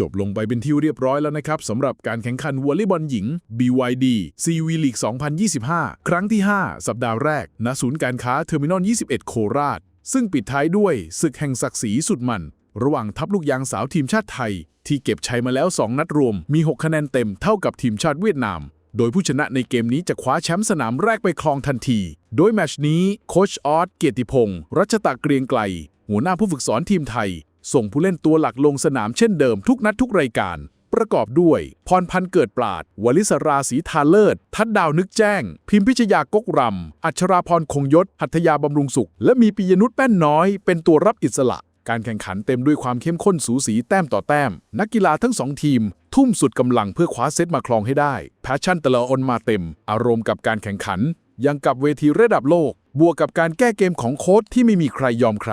จบลงไปเป็นที่เรียบร้อยแล้วนะครับสำหรับการแข่งขันวอลเลย์บอลหญิง BYD CV League 2025 ครั้งที่ 5 สัปดาห์แรก ณ ศูนย์การค้าเทอร์มินอล 21 โคราช ซึ่งปิดท้ายด้วยศึกแห่งศักดิ์ศรีสุดมัน ระหว่างทัพลูกยางสาวทีมชาติไทย ที่เก็บชัยมาแล้ว 2 นัดรวม มี 6 คะแนนเต็มเท่ากับทีมชาติเวียดนาม โดยผู้ชนะในเกมนี้จะคว้าแชมป์สนามแรกไปครองทันที โดยแมชนี้โคชออสเกียรติพงศ์รัชตะเกรียงไกล หัวหน้าผู้ฝึกสอนทีมไทย ส่งผู้เล่นตัวหลักลงสนามเช่นเดิมทุกนัดทุกรายการ ประกอบด้วย พรพันธ์เกิดปราด วลิศราศรีทาเลิศ ทัดดาวนึกแจ้ง พิมพิชยากกรำ อัชราพรคงยศ หัตถยาบำรุงสุข และมีปิยนุชแป้นน้อย เป็นตัวรับอิสระ การแข่งขันเต็มด้วยความเข้มข้นสูสีแต้มต่อแต้ม นักกีฬาทั้งสองทีม ทุ่มสุดกำลังเพื่อคว้าเซตมาครองให้ได้ แพชชั่นต่ละอนมาเต็ม อารมณ์กับการแข่งขันยังกับเวทีระดับโลก บวกกับการแก้เกมของโค้ชที่ไม่มีใครยอมใคร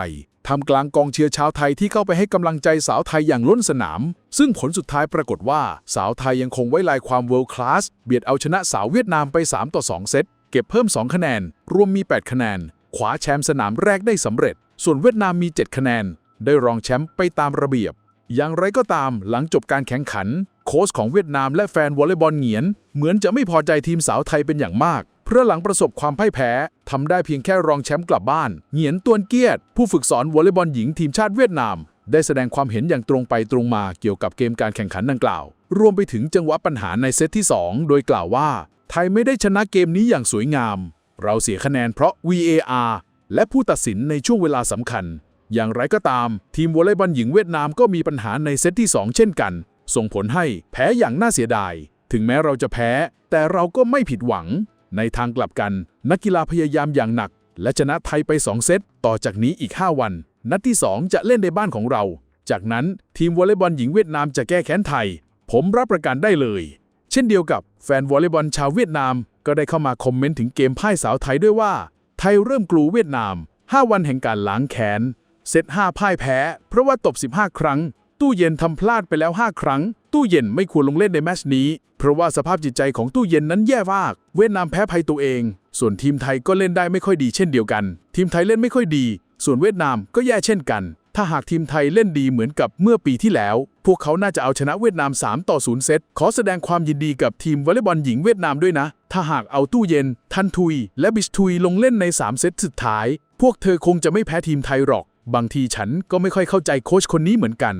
ทำกลางกองเชียร์ชาวไทยที่เข้าไปให้กำลังใจสาวไทยอย่างล้นสนาม ซึ่งผลสุดท้ายปรากฏว่า สาวไทยยังคงไว้ลายความเวิลด์คลาสเบียดเอาชนะสาวเวียดนามไป 3 ต่อ 2 เซต เก็บเพิ่ม 2 คะแนน รวมมี 8 คะแนนขวาแชมป์สนามแรกได้สำเร็จ ส่วนเวียดนามมี 7 คะแนน ได้รองแชมป์ไปตามระเบียบ อย่างไรก็ตามหลังจบการแข่งขัน โค้ชของเวียดนามและแฟนวอลเลย์บอลเหงียน เหมือนจะไม่พอใจทีมสาวไทยเป็นอย่างมาก เพราะหลังประสบความพ่ายแพ้ทำได้เพียงแค่รองแชมป์กลับบ้าน เหงียนตวนเกียรติผู้ฝึกสอนวอลเลย์บอลหญิงทีมชาติเวียดนาม ได้แสดงความเห็นอย่างตรงไปตรงมาเกี่ยวกับเกมการแข่งขันดังกล่าว รวมไปถึงจังหวะปัญหาในเซตที่ 2 โดยกล่าวว่า ไทยไม่ได้ชนะเกมนี้อย่างสวยงาม เราเสียคะแนนเพราะ VAR และผู้ตัดสินในช่วงเวลาสำคัญ อย่างไรก็ตาม ทีมวอลเลย์บอลหญิงเวียดนามก็มีปัญหาในเซตที่ 2 เช่นกัน ส่งผลให้แพ้อย่างน่าเสียดาย ถึงแม้เราจะแพ้ แต่เราก็ไม่ผิดหวัง ในทางกลับกัน นักกีฬาพยายามอย่างหนัก และชนะไทยไป 2 เซต ต่อจากนี้อีก 5 วัน นัดที่ 2 จะเล่นในบ้านของเรา จากนั้นทีมวอลเลย์บอลหญิงเวียดนามจะแก้แค้นไทย ผมรับประกันได้เลย เช่นเดียวกับแฟนวอลเลย์บอลชาวเวียดนาม ก็ได้เข้ามาคอมเมนต์ถึงเกมพ่ายสาวไทยด้วยว่า ไทยเริ่มกลูเวียดนาม 5 วันแห่งการล้างแค้นเซต5พ่ายแพ้ เพราะว่าตบ 15 ครั้ง ตู้เย็นทำพลาดไปแล้ว 5 ครั้ง ตู้เย็นไม่ควรลงเล่นในแมชนี้ เพราะว่าสภาพจิตใจของตู้เย็นนั้นแย่มาก เวียดนามแพ้ภัยตัวเอง ส่วนทีมไทยก็เล่นได้ไม่ค่อยดีเช่นเดียวกัน ทีมไทยเล่นไม่ค่อยดี ส่วนเวียดนามก็แย่เช่นกัน ถ้าหากทีมไทยเล่นดีเหมือนกับเมื่อปีที่แล้ว พวกเขาน่าจะเอาชนะเวียดนาม 3 ต่อ 0 เซต ขอแสดงความยินดีกับทีมวอลเลย์บอลหญิงเวียดนามด้วยนะ ถ้าหากเอาตู้เย็น ทันทุย และบิชทุยลงเล่นใน 3 เซตสุดท้าย พวกเธอคงจะไม่แพ้ทีมไทยหรอก บางทีฉันก็ไม่ค่อยเข้าใจโค้ชคนนี้เหมือนกัน